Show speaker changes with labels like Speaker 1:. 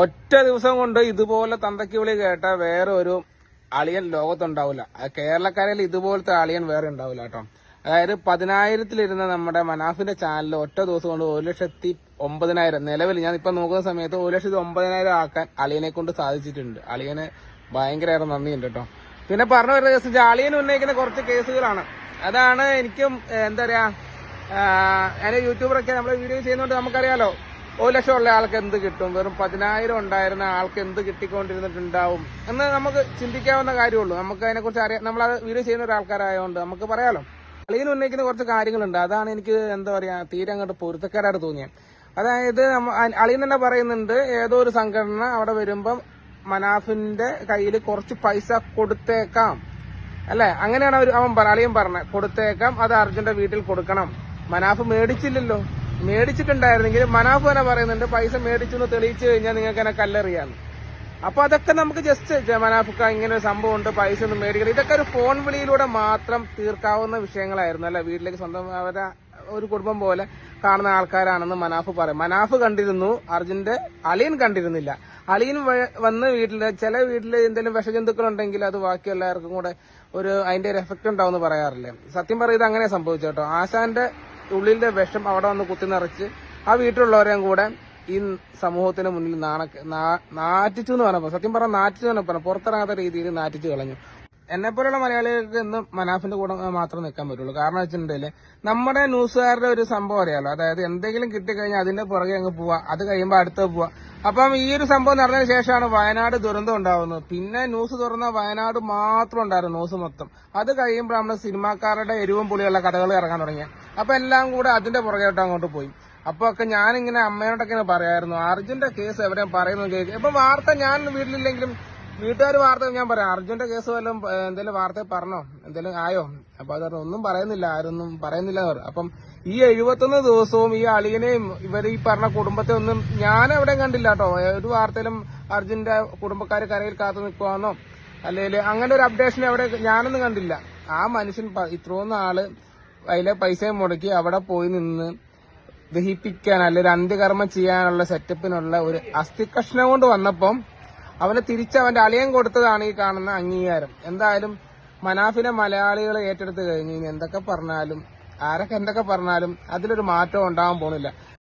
Speaker 1: ഒറ്റ ദിവസം കൊണ്ട് ഇതുപോലെ തന്തയ്ക്ക് വിളി കേട്ട വേറെ ഒരു അളിയൻ ലോകത്തുണ്ടാവില്ല. കേരളക്കാരിൽ ഇതുപോലത്തെ അളിയൻ വേറെ ഉണ്ടാവില്ല കേട്ടോ. അതായത് പതിനായിരത്തിലിരുന്ന നമ്മുടെ മനാഫിന്റെ ചാനൽ ഒറ്റ ദിവസം കൊണ്ട് ഒരു ലക്ഷത്തി ഒമ്പതിനായിരം നിലവിൽ ഞാൻ ഇപ്പൊ നോക്കുന്ന സമയത്ത് ഒരു ലക്ഷത്തി ഒമ്പതിനായിരം ആക്കാൻ അളിയനെ കൊണ്ട് സാധിച്ചിട്ടുണ്ട്. അളിയന് ഭയങ്കരമായിട്ട് നന്ദിയുണ്ട് കേട്ടോ. പിന്നെ പറഞ്ഞു വരുന്ന കേസ് അളിയൻ ഉന്നയിക്കുന്ന കുറച്ച് കേസുകളാണ്. അതാണ് എനിക്കും എന്താ പറയാ ഞാൻ യൂട്യൂബറൊക്കെ നമ്മൾ വീഡിയോ ചെയ്യുന്നതുകൊണ്ട് നമുക്കറിയാലോ. ഒരു ലക്ഷം ഉള്ള ആൾക്ക് എന്ത് കിട്ടും? വെറും പതിനായിരം ഉണ്ടായിരുന്ന ആൾക്ക് എന്ത് കിട്ടിക്കൊണ്ടിരുന്നിട്ടുണ്ടാവും? എന്ന് നമുക്ക് ചിന്തിക്കാവുന്ന കാര്യമുള്ളൂ. നമുക്ക് അതിനെക്കുറിച്ച് അറിയാം നമ്മൾ അത് വീഡിയോ ചെയ്യുന്ന ഒരാൾക്കാരായതുകൊണ്ട് നമുക്ക് പറയാലോ. അളിയൻ ഉന്നയിക്കുന്ന കുറച്ച് കാര്യങ്ങളുണ്ട്. അതാണ് എനിക്ക് എന്താ പറയാ തീരെ അങ്ങോട്ട് പൊരുത്തക്കാരായിട്ട് തോന്നിയത് അതായത് അളിയൻ തന്നെ പറയുന്നുണ്ട് ഏതോ ഒരു സംഘടന അവിടെ വരുമ്പം മനാഫിന്റെ കയ്യിൽ കുറച്ച് പൈസ കൊടുത്തേക്കാം. അല്ലെ? അങ്ങനെയാണ് അവൻ അളിയൻ പറഞ്ഞത് കൊടുത്തേക്കാം അത് അർജുന്റെ വീട്ടിൽ കൊടുക്കണം. മനാഫ് മേടിച്ചില്ലല്ലോ. മേടിച്ചിട്ടുണ്ടായിരുന്നെങ്കിൽ മനാഫ് തന്നെ പറയുന്നുണ്ട് പൈസ മേടിച്ചു എന്ന് തെളിയിച്ചു കഴിഞ്ഞാൽ നിങ്ങൾക്ക് എന്നെ കല്ലെറിയാന്ന് അപ്പൊ അതൊക്കെ നമുക്ക് ജസ്റ്റ് മനാഫുക്ക ഇങ്ങനെ ഒരു സംഭവം ഉണ്ട് പൈസ ഒന്നും മേടിക്കണം ഇതൊക്കെ ഒരു ഫോൺ വിളിയിലൂടെ മാത്രം തീർക്കാവുന്ന വിഷയങ്ങളായിരുന്നു അല്ല? വീട്ടിലേക്ക് സ്വന്തം അവരെ ഒരു കുടുംബം പോലെ കാണുന്ന ആൾക്കാരാണെന്ന് മനാഫ് പറയും. മനാഫ് കണ്ടിരുന്നു അർജുന്റെ അളിയൻ കണ്ടിരുന്നില്ല. അളിയൻ വന്ന് വീട്ടിൽ ചില വീട്ടിൽ എന്തെങ്കിലും വിഷജന്തുക്കൾ ഉണ്ടെങ്കിൽ അത് ബാക്കി എല്ലാവർക്കും കൂടെ ഒരു അതിന്റെ ഒരു എഫക്ട് ഉണ്ടാവും എന്ന് പറയാറില്ലേ? സത്യം പറയുന്നത് അങ്ങനെ സംഭവിച്ചു കേട്ടോ. ആശാന്റെ ഉള്ളിലെ വിഷം അവിടെ വന്ന് കുത്തി നിറച്ച് ആ വീട്ടിലുള്ളവരെയും കൂടെ ഈ സമൂഹത്തിന് മുന്നിൽ നാണ നാറ്റിച്ചു എന്ന് പറഞ്ഞപ്പോ സത്യം പറഞ്ഞാൽ നാറ്റിച്ചു എന്ന് പറഞ്ഞു പുറത്തിറങ്ങാത്ത രീതിയിൽ നാറ്റിച്ചു കളഞ്ഞു. എന്നെ പോലുള്ള മലയാളികൾക്ക് ഇന്ന് മനാഫിന്റെ കൂടെ മാത്രം നിൽക്കാൻ പറ്റുള്ളൂ. കാരണം വെച്ചിട്ടുണ്ടെങ്കിൽ നമ്മുടെ ന്യൂസുകാരുടെ ഒരു സംഭവം അറിയാലോ. അതായത് എന്തെങ്കിലും കിട്ടിക്കഴിഞ്ഞാൽ അതിന്റെ പുറകെ അങ്ങ് പോവാ അത് കഴിയുമ്പോൾ അടുത്ത് പോവാ. അപ്പം ഈ ഒരു സംഭവം നടന്നതിന് ശേഷമാണ് വയനാട് ദുരന്തം ഉണ്ടാവുന്നത്. പിന്നെ ന്യൂസ് തുറന്ന വയനാട് മാത്രം ഉണ്ടായിരുന്നു ന്യൂസ് മൊത്തം. അത് കഴിയുമ്പോൾ നമ്മുടെ സിനിമാക്കാരുടെ എരിവും പുളിയുള്ള കഥകൾ ഇറങ്ങാൻ തുടങ്ങി അപ്പൊ എല്ലാം കൂടെ അതിന്റെ പുറകെയോട്ട് അങ്ങോട്ട് പോയി. അപ്പൊ ഒക്കെ ഞാനിങ്ങനെ അമ്മയോടൊക്കെ പറയായിരുന്നു അർജുന്റെ കേസ് എവിടെയും പറയുന്നു കേൾക്കും ഇപ്പൊ വാർത്ത ഞാൻ വീട്ടിലില്ലെങ്കിലും വീട്ടുകാർ വാർത്ത ഞാൻ പറയാം. അർജുന്റെ കേസ് വല്ലതും എന്തെങ്കിലും വാർത്ത പറഞ്ഞോ? എന്തെങ്കിലും ആയോ? അപ്പൊ അത് പറഞ്ഞു, ഒന്നും പറയുന്നില്ല ആരൊന്നും പറയുന്നില്ല എന്ന് പറഞ്ഞു അപ്പം ഈ എഴുപത്തൊന്ന് ദിവസവും ഈ അളിയനെയും ഇവർ ഈ പറഞ്ഞ കുടുംബത്തെ ഒന്നും ഞാൻ എവിടെയും കണ്ടില്ല കേട്ടോ. ഒരു വാർത്തയിലും അർജുന്റെ കുടുംബക്കാർ കരയിൽ കാത്തു നിൽക്കുവാന്നോ? അല്ലെങ്കിൽ അങ്ങനെ ഒരു അപ്ഡേഷൻ എവിടെ ഞാനൊന്നും കണ്ടില്ല. ആ മനുഷ്യൻ ഇത്രയും നാൾ അതിലെ പൈസയും മുടക്കി അവിടെ പോയി നിന്ന് ദഹിപ്പിക്കാൻ അല്ലെ ഒരു അന്ത്യകർമ്മം ചെയ്യാനുള്ള സെറ്റപ്പിനുള്ള ഒരു അസ്ഥികഷ്ണം കൊണ്ട് വന്നപ്പം അവന് തിരിച്ച് അവന്റെ അളിയൻ കൊടുത്തതാണ് ഈ കാണുന്ന അംഗീകാരം. എന്തായാലും മനാഫിനെ മലയാളികൾ ഏറ്റെടുത്ത് കഴിഞ്ഞ് എന്തൊക്കെ പറഞ്ഞാലും ആരൊക്കെ എന്തൊക്കെ പറഞ്ഞാലും അതിലൊരു മാറ്റം ഉണ്ടാകാൻ പോണില്ല